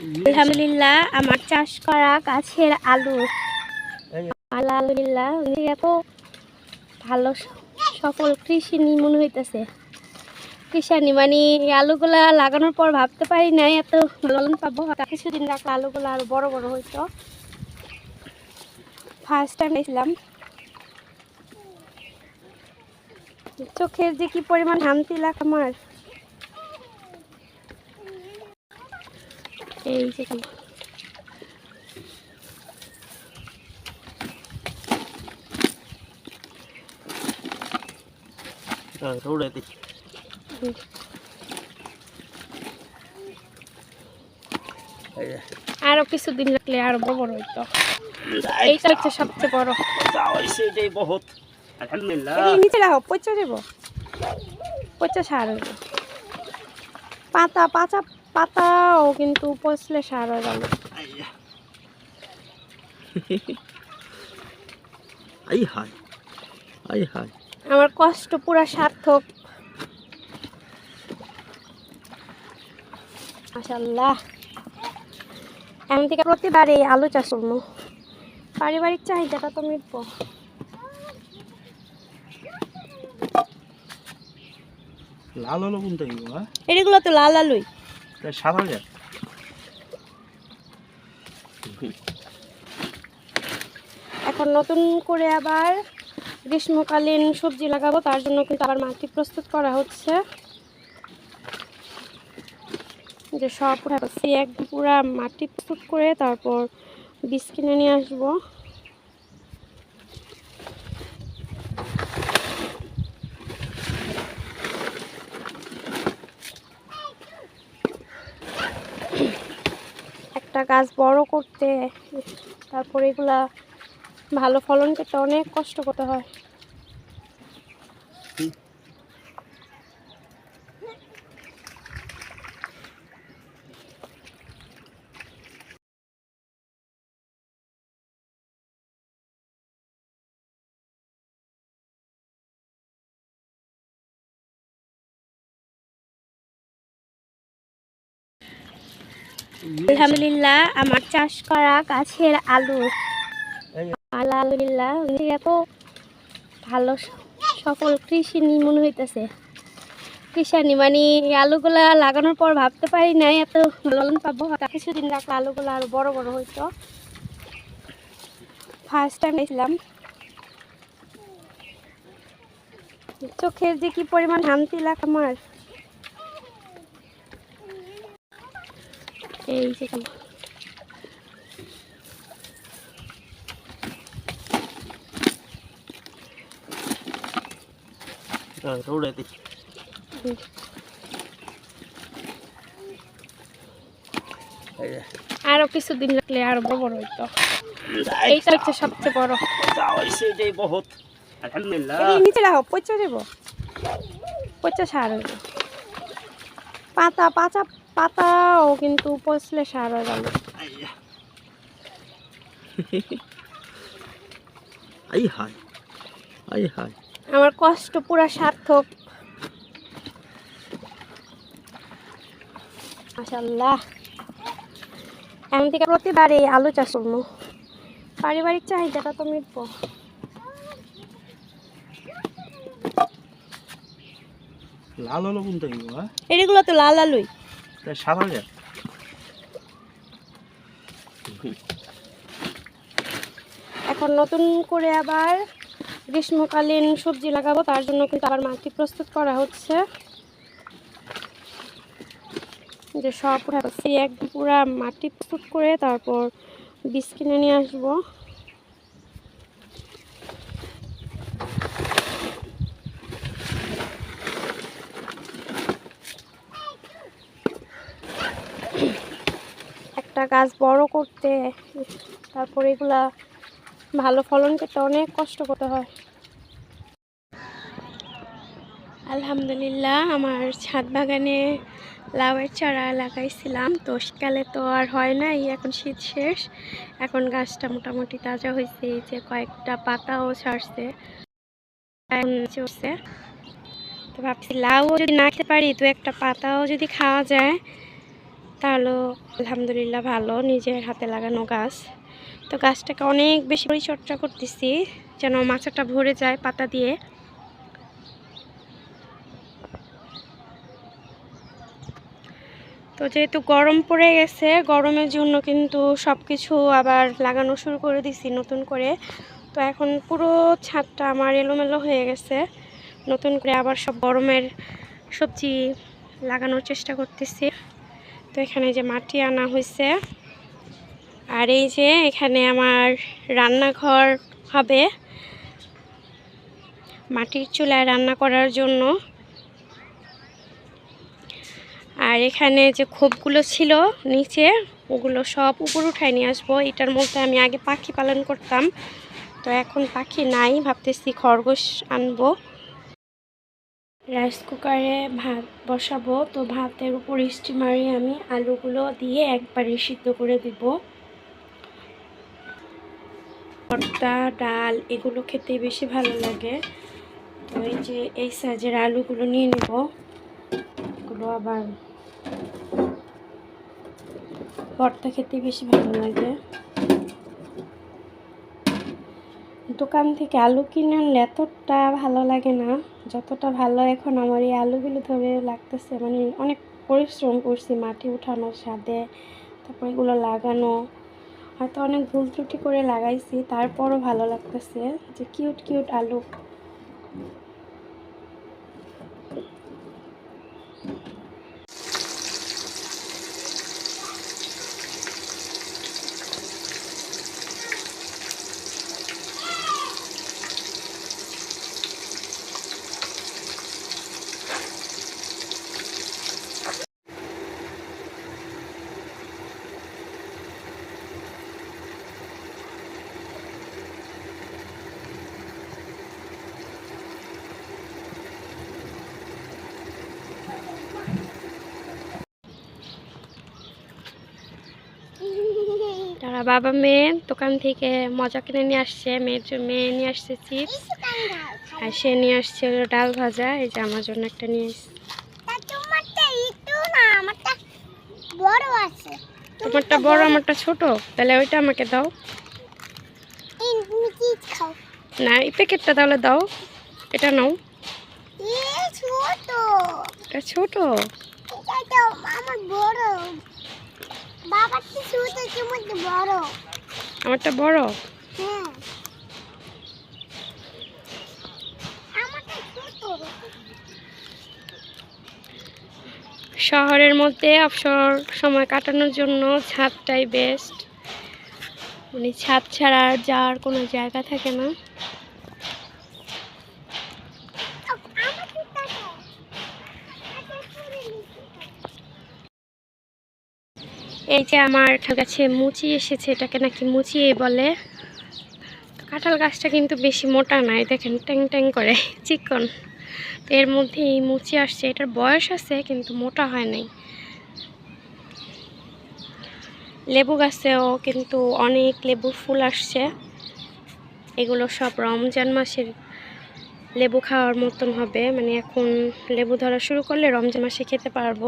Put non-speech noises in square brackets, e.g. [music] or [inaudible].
আলহামদুলিল্লাহ, আমার চাষ করা গাছের আলু। আলহামদুলিল্লাহ এত ভালো সফল কৃষি নি মনে হইতেছে কৃষানি মানে আলুগুলা লাগানোর পর ভাবতে পারি নাই, এত ফলন পাবো। কিছুদিন রাখলে আলুগুলো আরও বড় বড় হইতো। ফার্স্ট টাইম দেখলাম। চোখের যে কি পরিমাণ হামতি লাগ আমার। এই যে। রোডে। আরও কিছুদিন রাখলে আরও বড় হইতো। এইটা হচ্ছে সবচেয়ে বড়। বহুত। আলহামদুলিল্লাহ। নিচে রাখো পচা দেবো পচা সার পাতা পাতা পাতাও কিন্তু পচলে সার হয়ে গেল। [laughs] আই আই আমার কষ্ট পুরা সার্থক। মাশাল্লাহ এমন থেকে প্রতিবারই আলু চাষ করব। পারিবারিক চাহিদাটা তো মিটবো। লাল হলো কোনটা হ্যাঁ? এগুলো তো লাল আলুই। এখন নতুন করে আবার গ্রীষ্মকালীন সবজি লাগাবো, তার জন্য কিন্তু আবার মাটি প্রস্তুত করা হচ্ছে। যে সব করছি একদম পুরা মাটি প্রস্তুত করে তারপর বীজ কিনে নিয়ে আসব। একটা গাছ বড় করতে তারপরে এগুলা ভালো ফলন পেতে অনেক কষ্ট করতে হয়। আলহামদুলিল্লাহ, আমার চাষ করা গাছের আলু। আলহামদুলিল্লাহ এত ভালো সফল কৃষি নি মনে হইতেছে কৃষানি মানে আলুগুলা লাগানোর পর ভাবতে পারি নাই, এত ফলন পাবো কিছুদিন রাখলে আলুগুলো আরও বড় বড় হইতো। ফার্স্ট টাইম দেখলাম। চোখের যে কি পরিমাণ হামতি লাগ আমার। এই যে রোডে হুম। আরও কিছুদিন রাখলে আরও বড় বড় হইতো। এইটা হচ্ছে সবচেয়ে বড়। এটাই বহুত। আলহামদুলিল্লাহ। নিচে রাখো পচা দেবো পচা সার পাতা পাতা পাতাও কিন্তু পচলে সার হয়ে গেল। আমার কষ্ট পুরা সার্থক। মাশাল্লাহ এমন থেকে প্রতিবারই আলু চাষ করব। পারিবারিক চাহিদাটা তো মিটবো। লাল আলু কোনটা হ্যাঁ? এগুলো তো লাল আলুই। এখন নতুন করে আবার গ্রীষ্মকালীন সবজি লাগাবো, তার জন্য কিন্তু আবার মাটি প্রস্তুত করা হচ্ছে। যে সব করছি একদম পুরা মাটি প্রস্তুত করে তারপর বীজ কিনে নিয়ে আসব। একটা গাছ বড় করতে, তারপর এগুলা ভালো ফলন পেতে অনেক কষ্ট করতে হয়। আলহামদুলিল্লাহ, আমার ছাদ বাগানে লাউয়ের চারা লাগাইছিলাম। তো শীতকালে তো আর হয় নাই, এখন শীত শেষ। এখন গাছটা মোটামুটি তাজা হয়েছে এই যে কয়েকটা পাতাও ছাড়ছে। চড়ছে তো ভাবছি লাউ যদি না খেতে পারি, তো একটা পাতাও যদি খাওয়া যায় তাহলে আলহামদুলিল্লাহ ভালো, নিজের হাতে লাগানো গাছ। তো গাছটাকে অনেক বেশি পরিচর্যা করতেছি, যেন মাচাটা ভরে যায় পাতা দিয়ে। তো যেহেতু গরম পড়ে গেছে, গরমের জন্য কিন্তু সব কিছু আবার লাগানো শুরু করে দিছি নতুন করে। তো এখন পুরো ছাদটা আমার এলোমেলো হয়ে গেছে। নতুন করে আবার সব গরমের সবজি লাগানোর চেষ্টা করতেছি। তো এখানে যে মাটি আনা হয়েছে আর এই যে এখানে আমার রান্নাঘর হবে। মাটির চুলায় রান্না করার জন্য। আর এখানে যে খোপগুলো ছিল নিচে, ওগুলো সব উপর উঠায় নিয়ে আসব। এটার মধ্যে আমি আগে পাখি পালন করতাম। তো এখন পাখি নাই, ভাবতেছি খরগোশ আনব। রাইস কুকারে ভাত বসাবো। তো ভাতের উপর স্টিমারে আমি, আলুগুলো দিয়ে একবারে সিদ্ধ করে দিব। ভর্তা, ডাল, এগুলো খেতে বেশি ভালো লাগে। তো এই যে, এই সাইজের আলুগুলো নিয়ে নেব। এগুলো আবার ভর্তা খেতে বেশি ভালো লাগে। দোকান থেকে আলু কিনে আনলে এতটা ভালো লাগে না। যতটা ভালো এখন আমার এই আলুগুলো ধরে লাগতেছে মানে অনেক পরিশ্রম করছি মাটি উঠানোর সাথে, তারপর এগুলো লাগানো। হয়তো অনেক ভুল ত্রুটি করে লাগাইছি, তারপরও ভালো লাগতেছে যে কিউট কিউট আলু তারা বাবা মেয়ে দোকান থেকে মজা কিনে নিয়ে আসছে মেয়ের মেয়ে নিয়ে আসছে চিপস। আর সে নিয়ে আসছে হলো ডাল ভাজা এই যে আমার জন্য একটা নিয়ে এসছে। তোমারটা আমারটা বড় আমারটা ছোট? তাহলে ওইটা আমাকে দাও। না এই প্যাকেটটা তাহলে দাও। এটা নাও। ছোট। এটা ছোট। আমার বড়। ছোট বড়। আমারটা বড়? হ্যাঁ। আমারটা ছোট। শহরের মধ্যে অবসর সময় কাটানোর জন্য ছাদটাই বেস্ট মানে ছাদ ছাড়া আর যাওয়ার কোনো জায়গা থাকে না আমার তো টাকা আচ্ছা করে নিচ্ছি এই যে আমার কাছে মুচি এসেছে, এটাকে নাকি মুচিয়ে বলে। কাঁঠাল গাছটা কিন্তু বেশি মোটা নয়, দেখেন, ট্যাং ট্যাং করে, চিকন। তো এর মধ্যে এই মুচি আসছে, এটার বয়স আছে, কিন্তু মোটা হয় নাই। লেবু গাছেও কিন্তু অনেক লেবু ফুল আসছে। এগুলো সব রমজান মাসের লেবু খাওয়ার মতন হবে। মানে এখন লেবু ধরা শুরু করলে রমজান মাসে খেতে পারব।